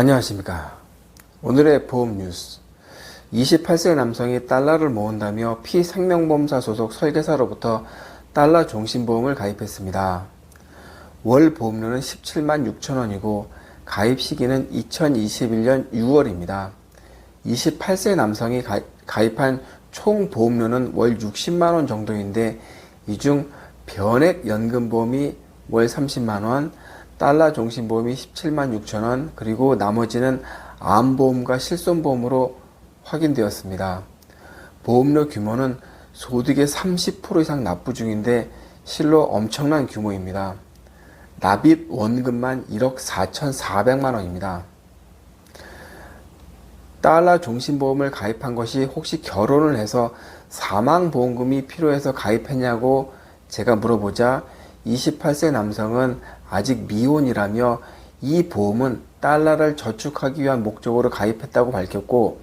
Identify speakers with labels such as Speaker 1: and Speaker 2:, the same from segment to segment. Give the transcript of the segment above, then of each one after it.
Speaker 1: 안녕하십니까. 오늘의 보험 뉴스. 28세 남성이 달러를 모은다며 피생명보험사 소속 설계사로부터 달러 종신보험을 가입했습니다. 월 보험료는 17만 6천 원이고 가입 시기는 2021년 6월입니다. 28세 남성이 가, 가입한 총 보험료는 월 60만 원 정도인데 이 중 변액 연금보험이 월 30만 원, 달러 종신보험이 17만 6천 원, 그리고 나머지는 암보험과 실손보험으로 확인되었습니다. 보험료 규모는 소득의 30% 이상 납부 중인데 실로 엄청난 규모입니다. 납입 원금만 1억 4,400만 원입니다. 달러 종신보험을 가입한 것이 혹시 결혼을 해서 사망보험금이 필요해서 가입했냐고 제가 물어보자 28세 남성은 아직 미혼이라며 이 보험은 달러를 저축하기 위한 목적으로 가입했다고 밝혔고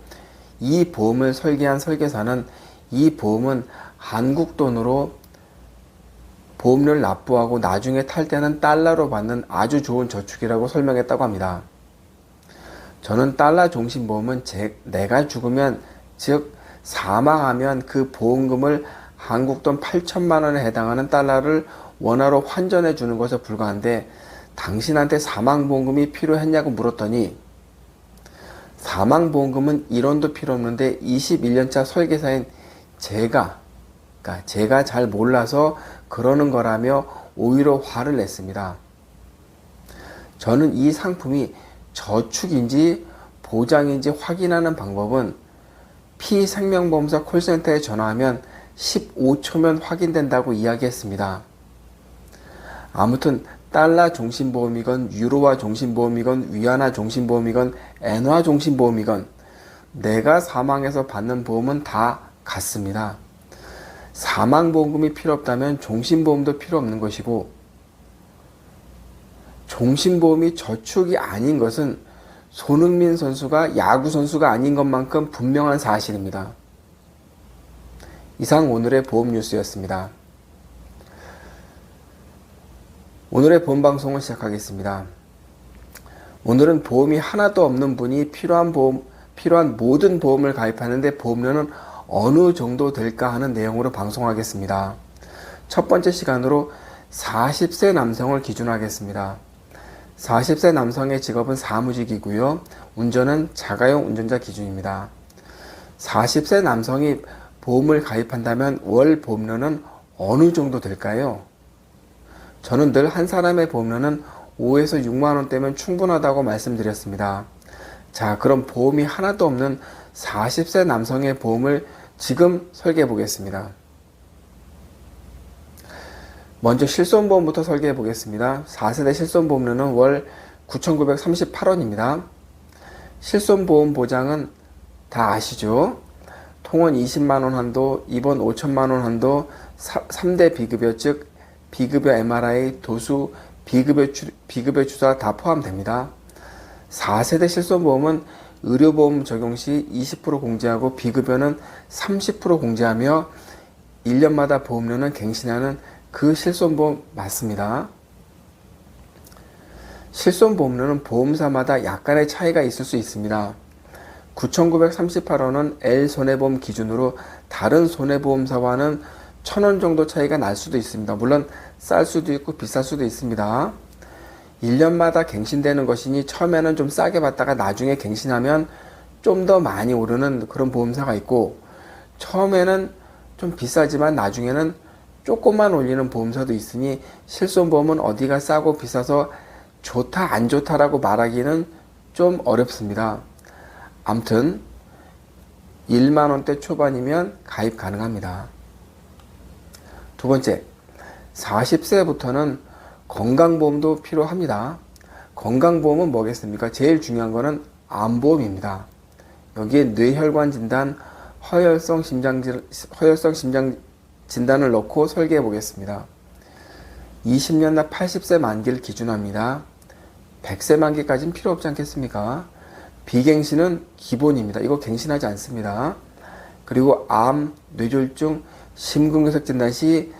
Speaker 1: 이 보험을 설계한 설계사는 이 보험은 한국 돈으로 보험료를 납부하고 나중에 탈 때는 달러로 받는 아주 좋은 저축이라고 설명했다고 합니다. 저는 달러 종신보험은 제, 내가 죽으면 즉 사망하면 그 보험금을 한국 돈 8천만 원에 해당하는 달러를 원화로 환전해 주는 것에 불과한데 당신한테 사망보험금이 필요했냐고 물었더니 사망보험금은 1원도 필요 없는데 21년차 설계사인 제가 그러니까 제가 잘 몰라서 그러는 거라며 오히려 화를 냈습니다. 저는 이 상품이 저축인지 보장인지 확인하는 방법은 피생명보험사 콜센터에 전화하면 15초면 확인된다고 이야기했습니다. 아무튼 달러 종신보험이건 유로화 종신보험이건 위안화 종신보험이건 엔화 종신보험이건 내가 사망해서 받는 보험은 다 같습니다. 사망보험금이 필요 없다면 종신보험도 필요 없는 것이고 종신보험이 저축이 아닌 것은 손흥민 선수가 야구 선수가 아닌 것만큼 분명한 사실입니다. 이상 오늘의 보험 뉴스였습니다. 오늘의 본 방송을 시작하겠습니다. 오늘은 보험이 하나도 없는 분이 필요한 보험, 필요한 모든 보험을 가입하는데 보험료는 어느 정도 될까 하는 내용으로 방송하겠습니다. 첫 번째 시간으로 40세 남성을 기준 하겠습니다. 40세 남성의 직업은 사무직이고요. 운전은 자가용 운전자 기준입니다. 40세 남성이 보험을 가입한다면 월 보험료는 어느 정도 될까요? 저는 늘 한 사람의 보험료는 5에서 6만 원대면 충분하다고 말씀드렸습니다. 자, 그럼 보험이 하나도 없는 40세 남성의 보험을 지금 설계해 보겠습니다. 먼저 실손보험부터 설계해 보겠습니다. 4세대 실손보험료는 월 9,938원입니다. 실손보험 보장은 다 아시죠? 통원 20만원 한도, 입원 5천만원 한도, 3대 비급여 즉 비급여 MRI, 도수, 비급여, 주, 비급여 주사 다 포함됩니다. 4세대 실손보험은 의료보험 적용 시 20% 공제하고 비급여는 30% 공제하며 1년마다 보험료는 갱신하는 그 실손보험 맞습니다. 실손보험료는 보험사마다 약간의 차이가 있을 수 있습니다. 9,938원은 L손해보험 기준으로 다른 손해보험사와는 1,000원 정도 차이가 날 수도 있습니다. 물론 쌀 수도 있고 비쌀 수도 있습니다. 1년마다 갱신되는 것이니 처음에는 좀 싸게 받다가 나중에 갱신하면 좀 더 많이 오르는 그런 보험사가 있고 처음에는 좀 비싸지만 나중에는 조금만 올리는 보험사도 있으니 실손보험은 어디가 싸고 비싸서 좋다 안 좋다라고 말하기는 좀 어렵습니다. 암튼 1만원대 초반이면 가입 가능합니다. 두 번째, 40세부터는 건강보험도 필요합니다. 건강보험은 뭐겠습니까? 제일 중요한 거는 암보험입니다. 여기에 뇌혈관 진단, 허혈성 심장, 허혈성 심장 진단을 넣고 설계해 보겠습니다. 20년 나 80세 만기를 기준합니다. 100세 만기까지는 필요 없지 않겠습니까? 비갱신은 기본입니다. 이거 갱신하지 않습니다. 그리고 암, 뇌졸중, 심근경색 진단 시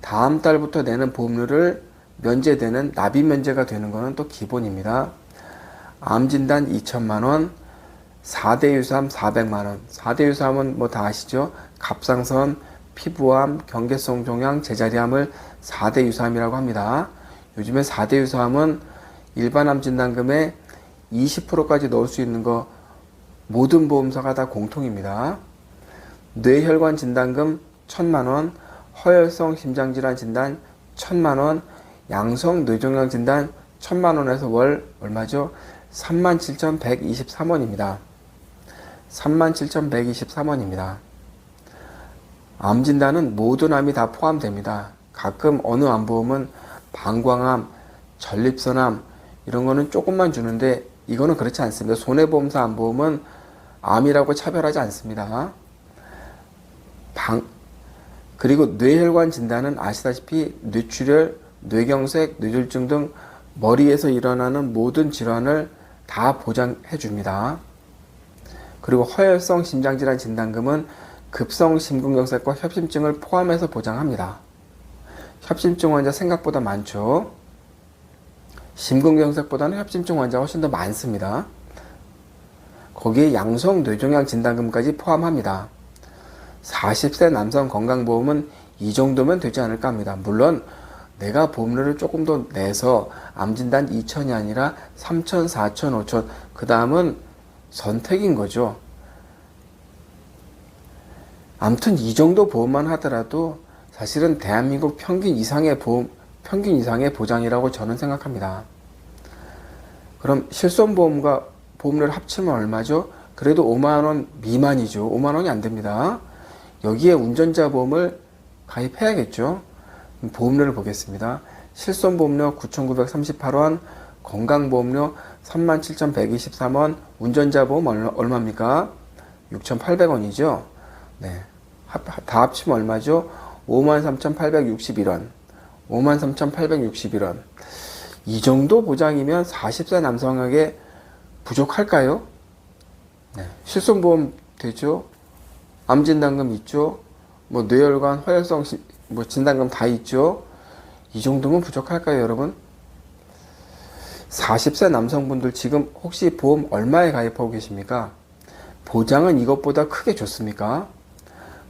Speaker 1: 다음 달부터 내는 보험료를 면제되는 납입 면제가 되는 것은 또 기본입니다. 암 진단 2천만 원, 4대 유삼 400만 원. 4대 유삼은 뭐 다 아시죠? 갑상선, 피부암, 경계성 종양, 제자리암을 4대 유삼이라고 합니다. 요즘에 4대 유삼은 일반 암 진단금에 20%까지 넣을 수 있는 거 모든 보험사가 다 공통입니다. 뇌혈관 진단금 1 천만 원, 허혈성 심장질환 진단 1천만 원, 양성 뇌종양 진단 1천만 원에서 월 얼마죠? 37,123원입니다. 37,123원입니다. 암 진단은 모든 암이 다 포함됩니다. 가끔 어느 암보험은 방광암, 전립선암 이런 거는 조금만 주는데 이거는 그렇지 않습니다. 손해보험사 암보험은 암이라고 차별하지 않습니다. 방 그리고 뇌혈관 진단은 아시다시피 뇌출혈, 뇌경색, 뇌졸중 등 머리에서 일어나는 모든 질환을 다 보장해 줍니다. 그리고 허혈성 심장질환 진단금은 급성 심근경색과 협심증을 포함해서 보장합니다. 협심증 환자 생각보다 많죠. 심근경색보다는 협심증 환자가 훨씬 더 많습니다. 거기에 양성 뇌종양 진단금까지 포함합니다. 40세 남성 건강보험은 이 정도면 되지 않을까 합니다. 물론 내가 보험료를 조금 더 내서 암진단 2천이 아니라 3천, 4천, 5천 그 다음은 선택인 거죠. 아무튼 이 정도 보험만 하더라도 사실은 대한민국 평균 이상의 보험, 평균 이상의 보장이라고 저는 생각합니다. 그럼 실손보험과 보험료를 합치면 얼마죠? 그래도 5만원 미만이죠. 5만원이 안 됩니다. 여기에 운전자 보험을 가입해야겠죠. 보험료를 보겠습니다. 실손보험료 9,938원, 건강보험료 37,123원, 운전자 보험 얼마, 얼마입니까? 6,800원이죠. 네. 합- 다 합치면 얼마죠? 53,861원. 53,861원. 이 정도 보장이면 40세 남성에게 부족할까요? 네. 실손보험 되죠? 암 진단금 있죠? 뭐 뇌혈관, 허혈성 시- 뭐 진단금 다 있죠? 이 정도면 부족할까요, 여러분? 40세 남성분들 지금 혹시 보험 얼마에 가입하고 계십니까? 보장은 이것보다 크게 좋습니까?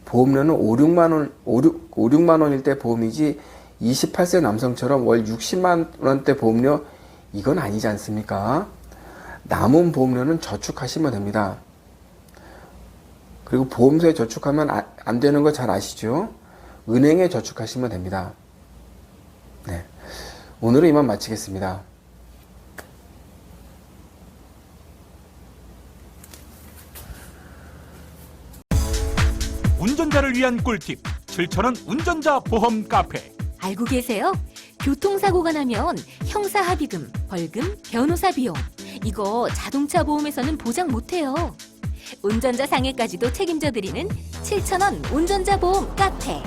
Speaker 1: 보험료는 5, 6만 원, 5, 6, 5, 6만 원일 때 보험이지 28세 남성처럼 월 60만 원대 보험료 이건 아니지 않습니까? 남은 보험료는 저축하시면 됩니다. 그리고 보험소에 저축하면 아- 안 되는 거 잘 아시죠? 은행에 저축하시면 됩니다. 네. 오늘은 이만 마치겠습니다.
Speaker 2: 운전자를 위한 꿀팁 7,000원 운전자 보험 카페
Speaker 3: 알고 계세요? 교통사고가 나면 형사합의금, 벌금, 변호사 비용 이거 자동차 보험에서는 보장 못해요. 운전자 상해까지도 책임져 드리는 7,000원 운전자 보험 카페.